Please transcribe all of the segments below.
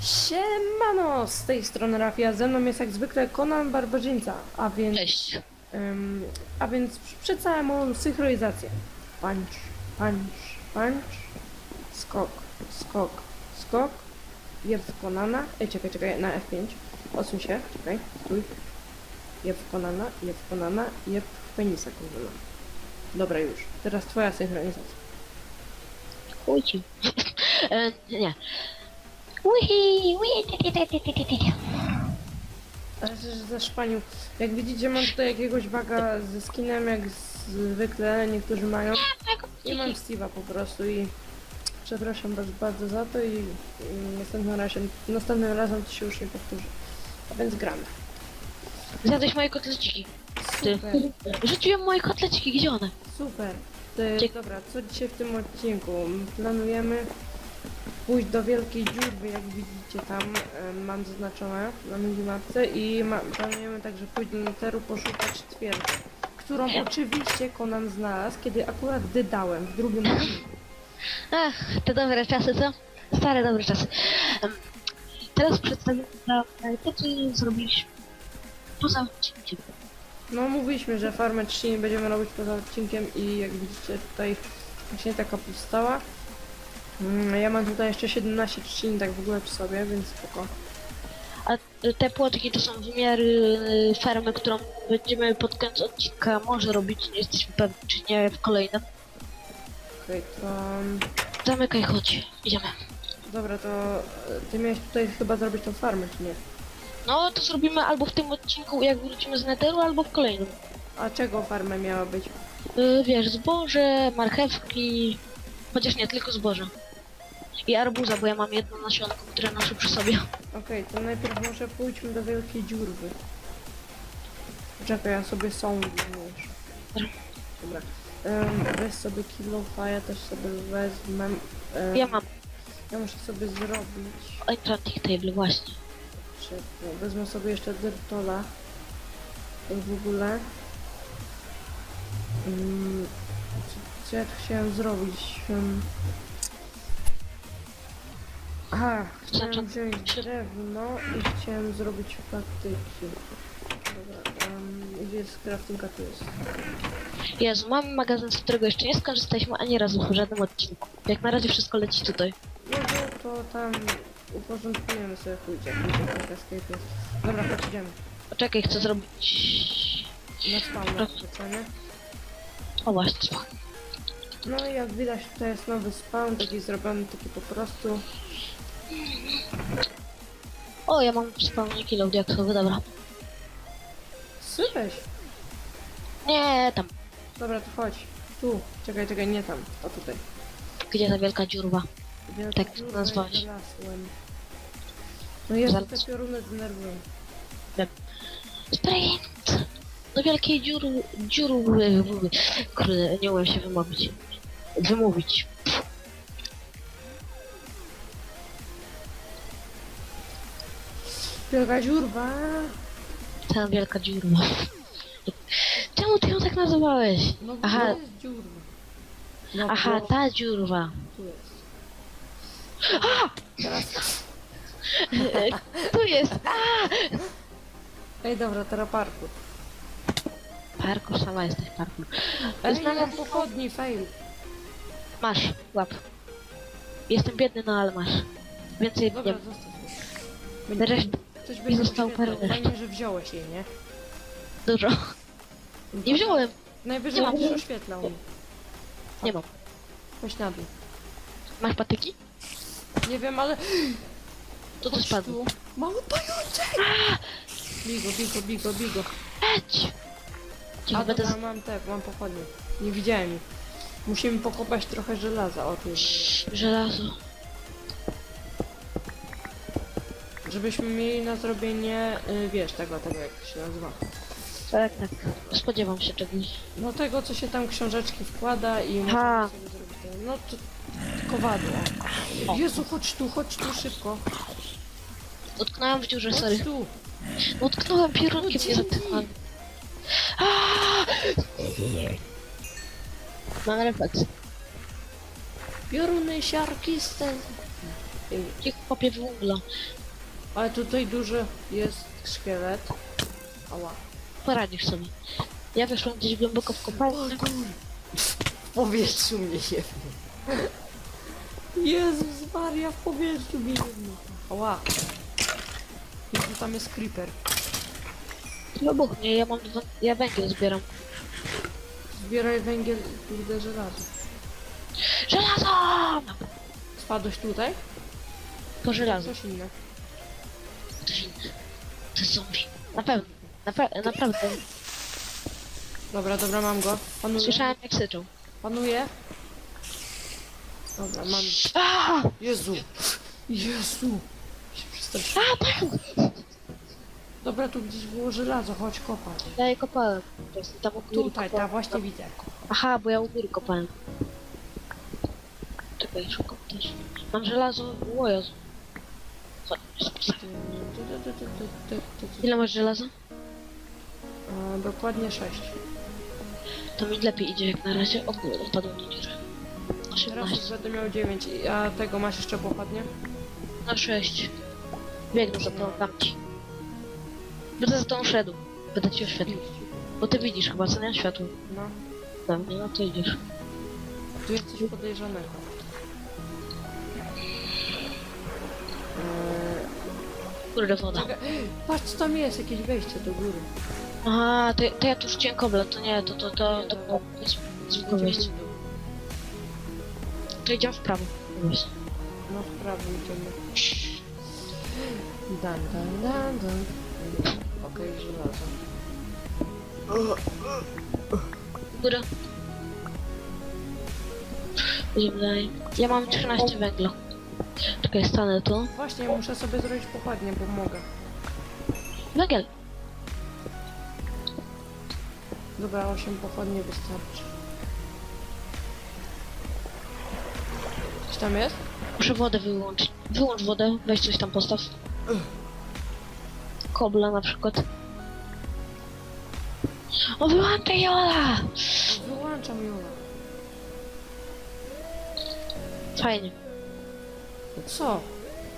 Siemano, z tej strony Rafia, ze mną jest jak zwykle Conan Barbarzyńca, a więc, Cześć. ym, a więc przedstawiam moją synchronizację. Punch, punch, punch, skok, skok, skok, jeb w Conana, ej czekaj, czekaj, na F5, odsuń się, czekaj, stój, jeb w Conana, jeb w Conana, jeb w penisa Conana. Dobra już, teraz twoja synchronizacja. Chuj ci. e, nie. Uhi, uhi, też zaszpanił. Jak widzicie, mam tutaj jakiegoś baga ze skinem, jak zwykle niektórzy mają. I mam Steve'a po prostu i przepraszam was bardzo za to i, i następnym, razem, następnym razem to się już nie powtórzy. A więc gramy. Zjadłeś moje kotleciki. Ty. Super, Rzuciłem moje kotleciki, gdzie one? super. Ty, Dzie- dobra, co dzisiaj w tym odcinku? Planujemy pójść do wielkiej dziurwy, jak widzicie tam e, mam zaznaczone na minimapce i ma, planujemy także pójść do Netheru poszukać twierdzy, którą oczywiście Conan znalazł, kiedy akurat dydałem w drugim odcinku. Ach, te dobre czasy, co? Stare dobre czasy. Em, Teraz przedstawię to, co zrobiliśmy poza odcinkiem. No mówiliśmy, że farmę trzciny będziemy robić poza odcinkiem i jak widzicie tutaj właśnie taka powstała. Mm, Ja mam tutaj jeszcze 17 trzcin tak w ogóle przy sobie, więc spoko. A te płotki to są wymiary e, fermy, którą będziemy pod koniec odcinka może robić. Nie jesteśmy pewni, czy nie w kolejnym. Okej, to... Zamykaj, chodź. Idziemy. Dobra, to e, ty miałeś tutaj chyba zrobić tą farmę, czy nie? No, to zrobimy albo w tym odcinku, jak wrócimy z Netheru, albo w kolejnym. A czego farmę miała być? Yy, wiesz, zboże, marchewki, chociaż nie, tylko zboże. I arbuza, bo ja mam jedno nasionko, które noszę przy sobie. Okej, to najpierw może pójdźmy do wielkiej dziurwy. Czekaj, ja sobie są już. Dobra. Um, weź sobie kilofa, ja też sobie wezmę. em, Ja mam ja muszę sobie zrobić. enchanting table, właśnie. Czekaj, wezmę sobie jeszcze Dertola. Tak w ogóle. Mm, co, co ja tu chciałem zrobić? Um, aha, chciałem wziąć drewno i chciałem zrobić patyki. Dobra, um, gdzie jest craftinga? Tu jest. Jezu, mamy magazyn, z którego jeszcze nie skorzystaliśmy ani razu w żadnym odcinku. Jak na razie wszystko leci tutaj. To, to tam uporządkujemy sobie pójdzie. Pójdzie tak escape jest. Dobra, chodź idziemy. Poczekaj, chcę zrobić... Na spawn, co nie? O właśnie, spoko. No i jak widać tutaj jest nowy spawn, taki zrobiony taki po prostu. O, ja mam spawnie kilo diaksowy, dobra. Sypeś! Nie, tam. Dobra, to chodź. Tu. Czekaj, czekaj, nie tam. O tutaj. Gdzie ta wielka dziurba? Wielka Tak to dziura nazwałeś. i znalazłem. No jest Zaraz. te pioruny denerwują. Sprint! Do wielkiej dziury... dziuru... Kurde, nie umiem się wymówić. Wymówić. Wielka dziurba! Ta wielka dziurba. Czemu ty ją tak nazywałeś? No Aha. Aha. jest dziurba. No, Aha, ta dziurba. Tu jest. Teraz. Tu jest! A! Ej, dobra, teraz parkour. Parkour, sama jesteś parkour. Ej, Znalazł- mam pochodni, fail. Masz, łap. Jestem biedny, no ale masz. Więcej Dobra, nie. zostaw. Resztę Ktoś mi będzie został oświetlał. parę Fajnie, że wziąłeś jej, nie? dużo. Nie wziąłem, Najwyżej Nie mam. będziesz oświetlał. nie mam. Chodź na dół. Masz patyki? Nie wiem, ale... To Chodź spadło. tu. Mało pajączek! Bigo, bigo, bigo, bigo. Eć! Cicho, A będę dobra, mam te, mam pochodnie. Nie widziałem ich. Musimy pokopać trochę żelaza, o z... żelazo. Żebyśmy mieli na zrobienie, y, wiesz, tego, tego jak się nazywa. Tak, tak. Spodziewam się czegoś. No tego, co się tam książeczki wkłada i możemy Ha. sobie zrobić no to kowadło. O. Jezu, chodź tu, chodź tu szybko. Utknąłem w dziurze, Chodź sorry. tu. Utknąłem piorunkiem, nie zatykałem. Aaaa! Mam refleks. Pioruny, siarki, sten... Ej, Cicho kopię węgla. Ale tutaj duży jest szkielet. Ała. Poradzisz sobie. Ja weszłam gdzieś głęboko w kopalnię. W powietrzu mnie jebnie. Jezus Maria, w powietrzu mnie jebnie. Ała. I tu tam jest creeper. No buchnie, ja mam dwa... Ja węgiel zbieram. Zbieraj węgiel, kurde, żelazo. Żelazo! Spadłeś tutaj? Po żelazo. Coś inne. Ktoś inny. To jest zombie. Na pewno. Napra naprawdę. Dobra, dobra, mam go. Panuję. Słyszałem jak syczą. Panuję. Dobra, mam. Aaaa! Jezu! Jezu! Się przestraszyłem. A, tak! Dobra, tu gdzieś było żelazo, chodź kopać. Ja je kopałem. Tam u góry Tutaj, kopałem. ta właśnie widzę. Aha, bo ja u góry kopałem. Czekaj, szukam też. Mam żelazo. O Jezu. Ile masz żelaza? E, Dokładnie 6. To mi lepiej idzie jak na razie. O kurde, wpadłem do dziury. Teraz już 17. będę miał 9. A tego masz jeszcze pochodnie? Na 6. Biegnę za tą dam ci. Będę za tą szedł. Będę ci oświetlił. Bo ty widzisz chyba, co nie światło. No. Pewnie, no to idziesz. Tu jest coś podejrzanego. Eee, Kurde, woda. czekaj, patrz, co tam jest, jakieś wejście do góry. Aha, to, to ja tu rzuciłem kobla, to nie, to, to, to, to, to, to jest zwykłe wejście. To idziemy w prawo. No w prawo idziemy. Dan, dan, dan, dan. Okej, żelazo. Góra. Idziemy dalej. Ja mam 13 węgla. Czekaj, stanę tu. Właśnie, muszę sobie zrobić pochodnie, bo mogę. Węgiel. Dobra, 8 pochodni wystarczy. Tam jest? Muszę wodę wyłączyć. Wyłącz wodę, weź coś tam postaw. Kobla na przykład. O, wyłączaj Jola! Wyłączam ją. Fajnie. No Co?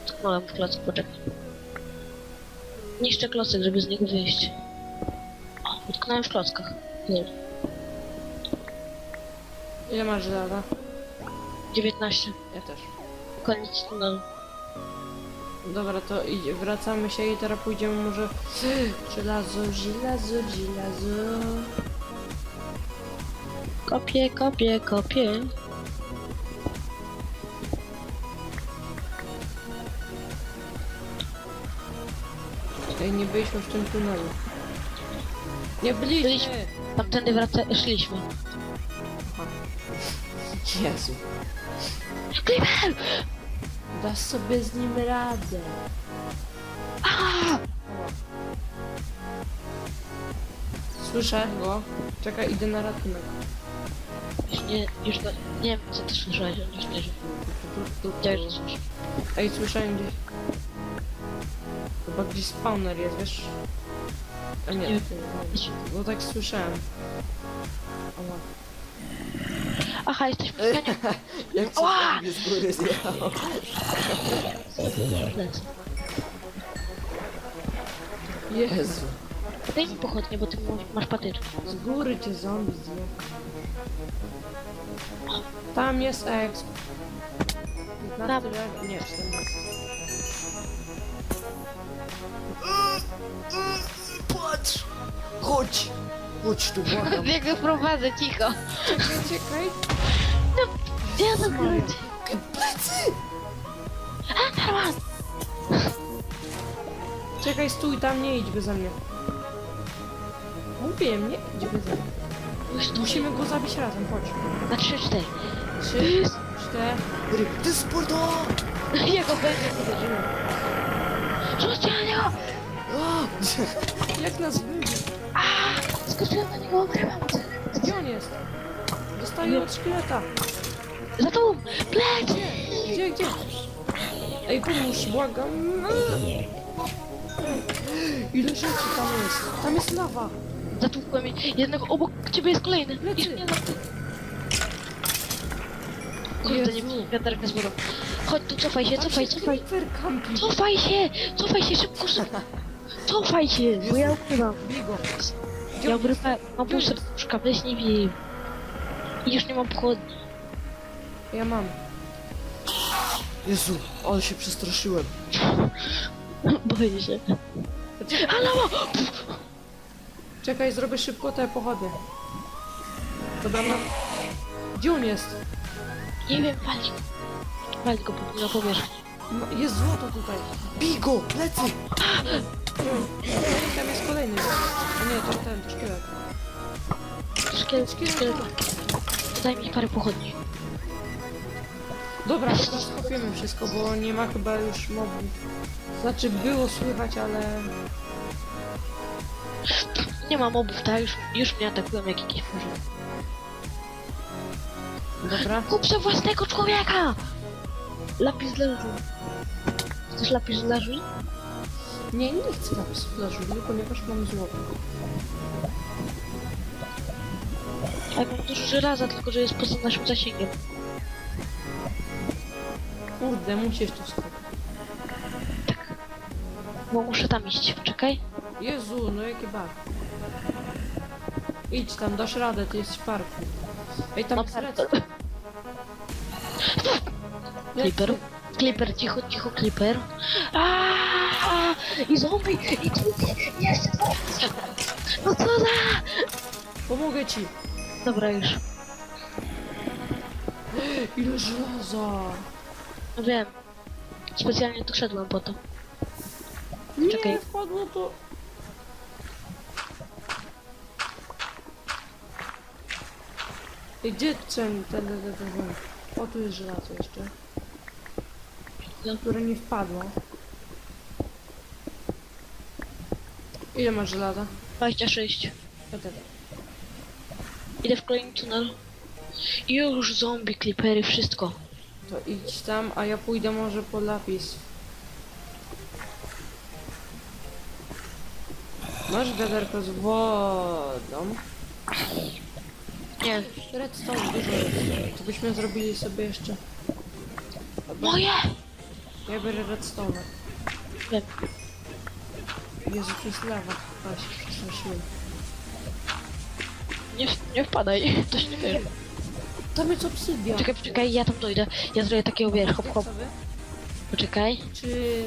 Tknąłem w klocek, poczekaj. Niszczę klocek, żeby z niego wyjść. O, utknąłem w klockach. Nie. Ile masz żelaza? 19. Ja też. Koniec tunelu. Dobra, to idzie, wracamy się i teraz pójdziemy może... Żelazo, żelazo, żelazo... Kopię, kopię, kopię. Ej, nie byliśmy w tym tunelu. Nie byliśmy! Byliśmy. Tamtędy wraca... szliśmy. Jezu. Creeper! Dasz sobie z nim radę. A! Słyszę go. Czekaj, idę na ratunek. Już nie, już go, nie wiem co ty słyszałeś, on już nie nie słyszę. Ej, słyszałem gdzieś. Chyba gdzieś spawner jest, wiesz? A nie, Nie. ty, no, no tak słyszałem. Ała. Aha, jesteśmy w kaniu. Jak Ała! z góry zjechał. Lecę. Jezu. Daj mi pochodnie, bo ty masz- masz. Z góry cię zombie zje. Tam jest exp. 15 Tam. level- Nie, 14. Patrz! Chodź! Chodź tu, błagam. Jak go prowadzę, cicho. Czekaj, czekaj. Ja to Maria. kręcę. Plecy! Czekaj, stój, tam nie idź beze mnie. Mówiłem, nie idź beze mnie. Już tu Musimy go zabić razem, chodź. Na 3-4. Trzy, cztery... Ty sporto! Ja go będę na niego! Jak nas wybił? Skoczyłem na niego, obrywam cię. Gdzie on jest? Dostaję od szkieleta. Za tobą! Plec! Gdzie, gdzie? Ej, pomóż, błagam. Ile rzeczy tam jest? Tam jest lawa. Zatłukłem jednego, obok ciebie jest kolejny. Lecy. Idź mnie na ty. Kurde, nie Jezu. wiaderka z wodą. Chodź tu, cofaj się, cofaj, cofaj. Cofaj się! Cofaj się szybko, szybko! Cofaj się, bo ja ukrywam. Bigo. Ja ukrywam, mam pół serduszka, weź nie wiem. I już nie mam pochodni. Ja mam. Jezu, ale się przestraszyłem. Boję się. Czekaj, Halo! czekaj zrobię szybko te pochodnie. Dobra, mam. Gdzie on jest? Nie wiem, wali. Wali go po- na powierzchni. No, jest złoto tutaj. Bigo, plecy. Tam jest kolejny. O nie, to ten, to szkielet. Szkielet, szkielet. Daj mi parę pochodni. Dobra, teraz skupimy wszystko, bo nie ma chyba już mobów. Znaczy było słychać, ale... Nie ma mobów, tak? Już, już mnie atakują jak jakieś. Dobra. Kupcie własnego człowieka! Lapis lazuli. Chcesz lapis lazuli? Nie, nie chcę napisu żuli, ponieważ mam złoto. Ja mam dużo żelaza, tylko że jest poza naszym zasięgiem. Kurde, musisz tu skakać. Bo muszę tam iść, czekaj. Jezu, no jaki bug. Idź tam, dasz radę, ty jesteś w parku. Ej, tam Mam jest lecz. Clipper. Clipper, cicho, cicho, Clipper. Aaaa! I zombie! I tu jeszcze dwa! No co za... Pomogę ci. Dobra, już. Ile żelaza. No wiem. Specjalnie tu szedłem po to. Nie, Czekaj. wpadło to. Ej, gdzie ten, ten, ten, ten, ten. O, tu jest żelazo jeszcze. No. Które nie wpadło. Ile masz żelaza? 26. Ja też. Idę w kolejny tunel. I już zombie, Clippery, wszystko. To idź tam, a ja pójdę może po lapis. Masz wiaderko z wodą? Nie. Redstone dużo jest. To byśmy zrobili sobie jeszcze. Moje! Ja biorę redstone. Wiem. Jezu, to jest lawa. A się przestraszyłem. Nie, nie wpadaj, to się nie wiem. Tam jest obsydian. Czekaj, poczekaj, ja tam dojdę. Ja zrobię takiego, wiesz, hop, hop. Poczekaj. Czy...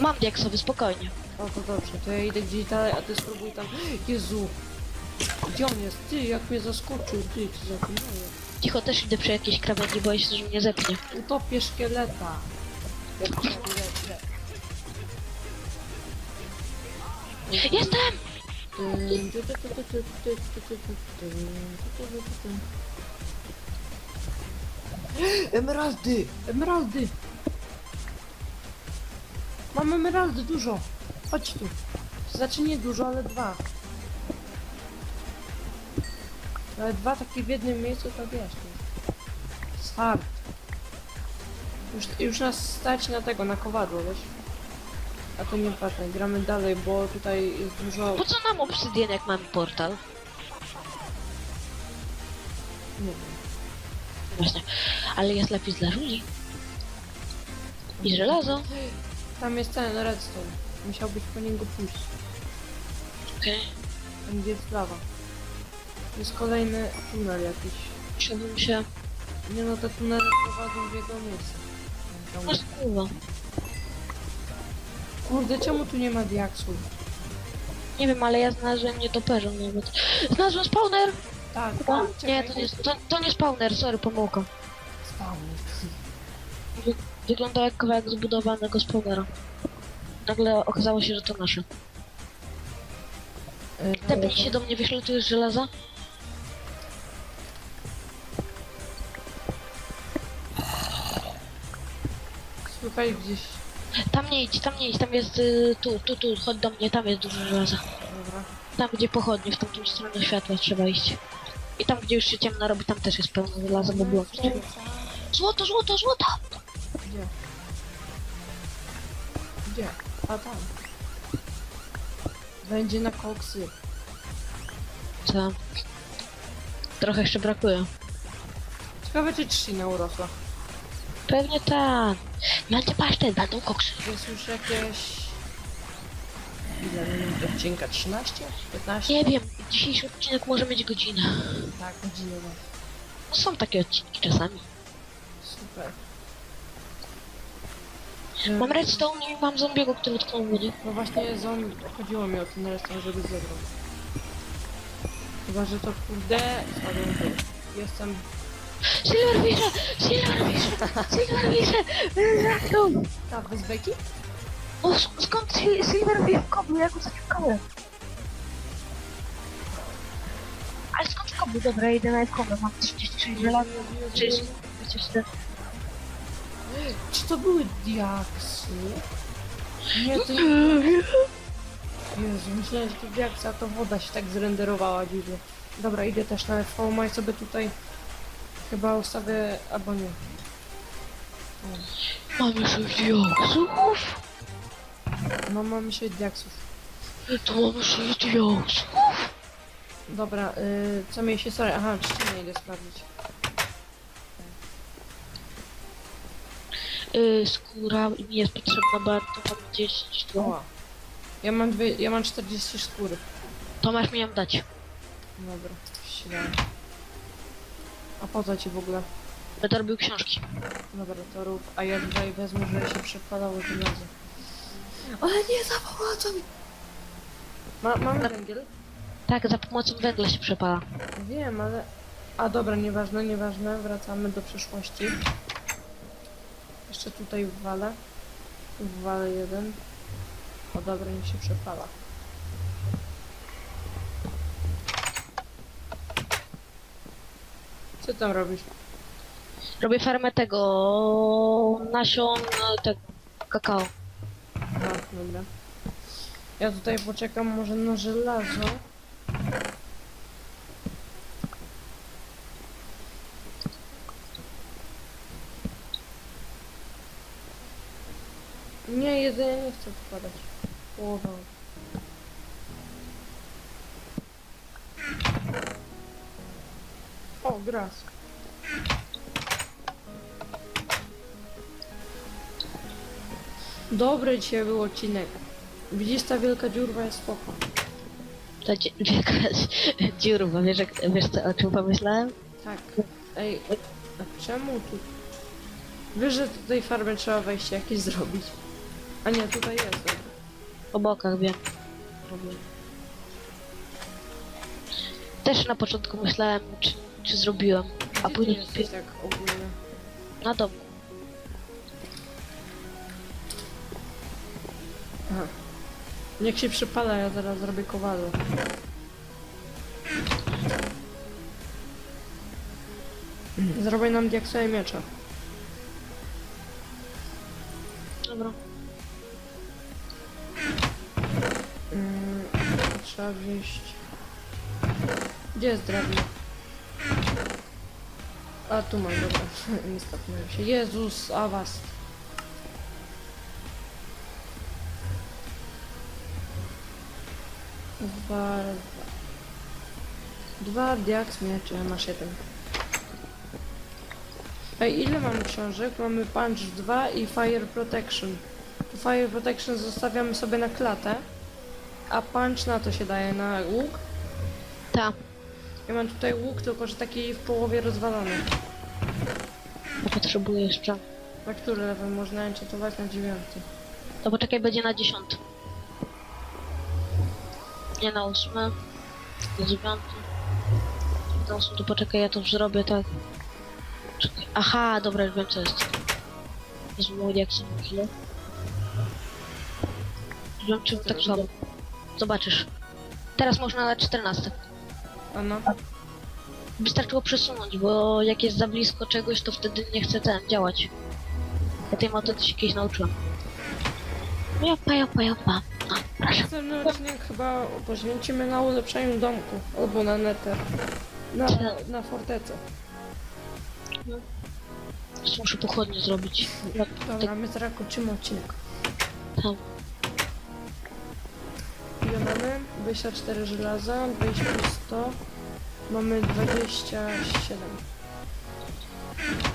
Mam diaksowy, spokojnie. O, to dobrze. To ja idę gdzieś dalej, a ty spróbuj tam... Jezu! Gdzie on jest? Ty, jak mnie zaskoczył. Ty, co za to moje. Cicho, też idę przy jakiejś krawędzi, boję się, że mnie zepnie. Utopię szkieleta. Jak Jestem! Emeraldy! Emeraldy! Mam emeraldy dużo. Chodź tu. Znaczy nie dużo, ale dwa. Ale dwa takie w jednym miejscu to wiesz. Już, już nas stać na tego, na kowadło, wiesz? A to nie ważne, gramy dalej, bo tutaj jest dużo... Po co nam obsydian, jak mamy portal? Nie wiem. Właśnie. Ale jest lapis dla żuli. I żelazo. Tam jest ten redstone. Musiałbyś po niego pójść. Okej. Tam gdzie jest lawa. Jest kolejny tunel jakiś. Musiałbym się... Nie no, te tunele prowadzą w jego miejsce. Tam- Masz kurwa. Kurde, czemu tu nie ma diaksu? Nie wiem, ale ja znalazłem nietoperzą nawet. Znalazłem spawner! Tak, Chyba? tak, Nie, to nie, to, to nie spawner, sorry, pomyłka. Spawny. Wy, wyglądał jak kawałek zbudowanego spawnera. Nagle okazało się, że to nasze. E, Tepnij się do mnie, wyślę jest żelaza. Słychać gdzieś. Tam nie idź, tam nie idź, tam jest y, tu, tu, tu, chodź do mnie, tam jest dużo żelaza. Dobra. Tam gdzie pochodnie, w tamtą stronę światła trzeba iść. I tam gdzie już się ciemno robi, tam też jest pełno żelaza, bo było. Złoto, złoto, złoto! Gdzie? Gdzie? A tam. Będzie na koksy. Co? Trochę jeszcze brakuje. Ciekawe czy trzcina urosła. Pewnie tak. Macie pasztet, będą koksy. Jest już jakieś... Ile minut odcinka? 13? 15? Nie wiem, dzisiejszy odcinek może mieć godzinę. Tak, godzinę. no. No są takie odcinki czasami. Super. Mam redstone i mam zombiego, który utknął w wodzie. No właśnie zombie, chodziło mi o ten restaurant, żeby zebrał. Chyba, że to kurde... spadłem. Jestem... Silverfisher! Silverfisher! Silverfisher! Zaczął! Ta, bez beki? No sk- skąd si- Silverfish w koblu? Ja go zaciukałem. Ale skąd koblu? Dobra, idę na koblu. Mam 36 żelaza. 30, 24. Czy to były diaksy? Nie, to. Jezu, myślałem, że to diaksy, a to woda się tak zrenderowała dziwnie. Dobra, idę też na FVMA i sobie tutaj chyba ustawię... albo nie. Mamy 6 diaksów. No mamy 6 diaksów. To mamy 6 diaksów. Dobra, y, co mi się... Sorry, aha, trzcinę idę sprawdzić. Yy, skóra mi jest potrzebna bardzo. Mam 10 sztuk. Oła. Ja mam dwie, ja mam 40 skóry. To masz mi ją dać. Dobra, średnio. A po co ci w ogóle? Będę robił książki. Dobra, to rób, a ja tutaj wezmę, żeby się przekładało żelazo. Ale nie za pomocą! Ma, mamy węgiel? Tak, za pomocą węgla się przepala. Wiem, ale... A dobra, nieważne, nieważne, wracamy do przeszłości. Jeszcze tutaj wwalę. Wwalę jeden. O dobra, niech się przepala. Co tam robisz? Robię farmę tego nasion e, tego kakao. A, dobra. Ja tutaj poczekam może na żelazo. Nie, jedzenie nie chcę wkładać. Połowa. Gras. Dobry dzisiaj był odcinek. Widzisz, ta wielka dziurwa jest spoko. Ta dzie- wielka dziurwa, wiesz, jak, wiesz co, o czym pomyślałem? Tak. Ej, a czemu tu... Wiesz, że tutaj farbę trzeba wejście jakieś zrobić. A nie, tutaj jest, dobra. Po bokach wiem. Robię. Też na początku myślałem, czy, czy zrobiłem, a Gdzie później ty jesteś tak ogólnie? na domu. Aha. Niech się przypala, ja zaraz zrobię kowadło. Zrobię nam diaksowe miecze. Dobra. Mm, trzeba wziąć... Gdzie jest drewno? A tu mam, dobra. Nie skapnąłem się. Jezus, awast. Dwa... Dwa diaks miecze, masz jeden. Ej, ile mamy książek? Mamy Punch 2 i Fire Protection. Fire Protection zostawiamy sobie na klatę, a Punch na to się daje, na łuk. Ta, Ja mam tutaj łuk, tylko że taki w połowie rozwalony. potrzebuję jeszcze. Na który level można enchantować? Na dziewiąty. To poczekaj, będzie na dziesiąty. Nie na ósmy. Na dziewiąty. Na ósmy to poczekaj, ja to zrobię tak. Czekaj. Aha, dobra, już wiem co jest. Jest mój jak sobie chwilę. Wiem czym tak słabo. Zobaczysz. Teraz można na 14. No. Wystarczyło przesunąć, bo jak jest za blisko czegoś, to wtedy nie chce ten działać. Ja tej metody się kiedyś nauczyłem. Jopa, jopa, jopa. No, proszę. Następny odcinek chyba poświęcimy na ulepszeniu domku. Albo na nether. Na, na fortecę. Muszę pochodnie zrobić. Jak Dobra, my zaraz kończymy odcinek. tam. ile mamy? 24 żelaza, 20 plus 100. Mamy 27.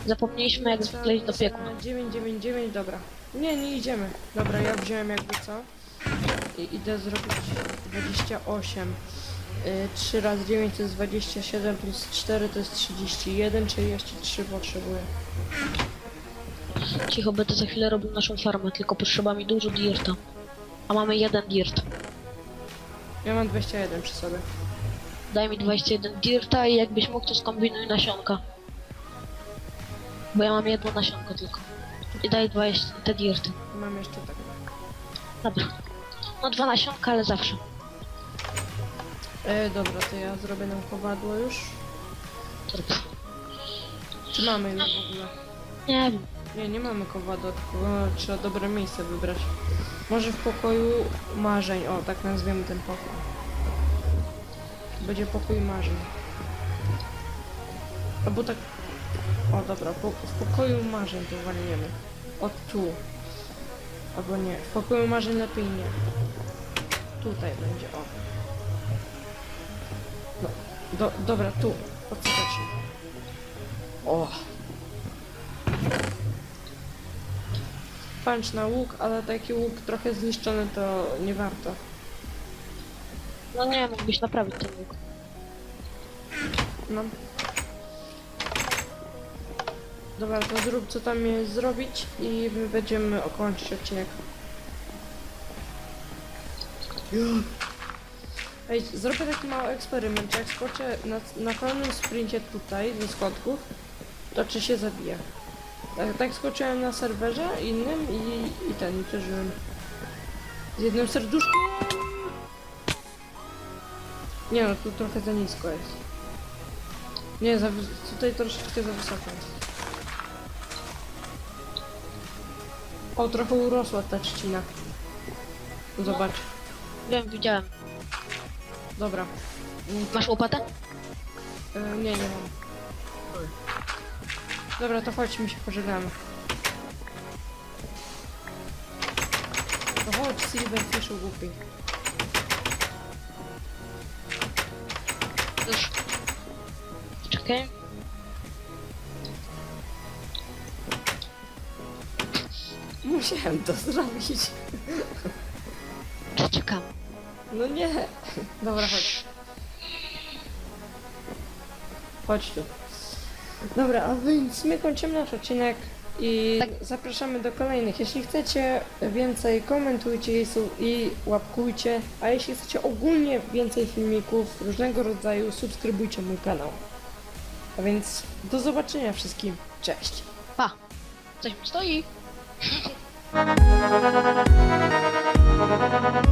Zapomnieliśmy jak zwykle iść do piekła. 999, dobra. Nie, nie idziemy. Dobra, ja wziąłem jakby co. I idę zrobić 28. Y, 3 razy 9 to jest 27 plus 4 to jest 31, czyli jeszcze 3 potrzebuję. Cicho, będę za chwilę robił naszą farmę, tylko potrzeba mi dużo dirta. A mamy jeden dirt. Ja mam 21 przy sobie. Daj mi 21 dirta i jakbyś mógł, to skombinuj nasionka. Bo ja mam jedno nasionko tylko. I daj 20 te dirty. Mam jeszcze tak. Dobra. No dwa nasionka, ale zawsze. E, dobra, to ja zrobię nam kowadło już. Dobra. Czy mamy już w ogóle? Nie wiem. Nie, nie mamy kowadła, tylko trzeba dobre miejsce wybrać. Może w pokoju marzeń, o tak nazwiemy ten pokój. Będzie pokój marzeń. Albo tak... O dobra, po, w pokoju marzeń to walniemy. O tu. Albo nie, w pokoju marzeń lepiej nie. Tutaj będzie, o. Do, dobra, tu. Ostatecznie. O. Pancz na łuk, ale taki łuk trochę zniszczony to nie warto. No nie, mógłbyś naprawić ten łuk. No. Dobra, to zrób co tam jest zrobić i my będziemy okończyć odcinek. Ej, zrobię taki mały eksperyment, jak skoczę na, na pełnym sprincie tutaj ze schodków, to czy się zabije. Tak, tak skoczyłem na serwerze innym i, i ten, i przeżyłem. Z jednym serduszkiem. Nie no, tu trochę za nisko jest. Nie, za, tutaj troszeczkę za wysoko jest. O, trochę urosła ta trzcina. Zobacz. Wiem, widziałem. Dobra. Masz łopatę? E, nie, nie mam. Dobra, to chodźmy się pożegnamy. No chodź, Silverfishu głupi. Już. Czekaj. Musiałem to zrobić. Czekam. No nie. Dobra, chodź. Chodź tu. Dobra, a więc my kończymy nasz odcinek i Tak. zapraszamy do kolejnych. Jeśli chcecie więcej, komentujcie i, łapkujcie, a jeśli chcecie ogólnie więcej filmików różnego rodzaju, subskrybujcie mój kanał. A więc do zobaczenia wszystkim. Cześć. Pa! Coś stoi.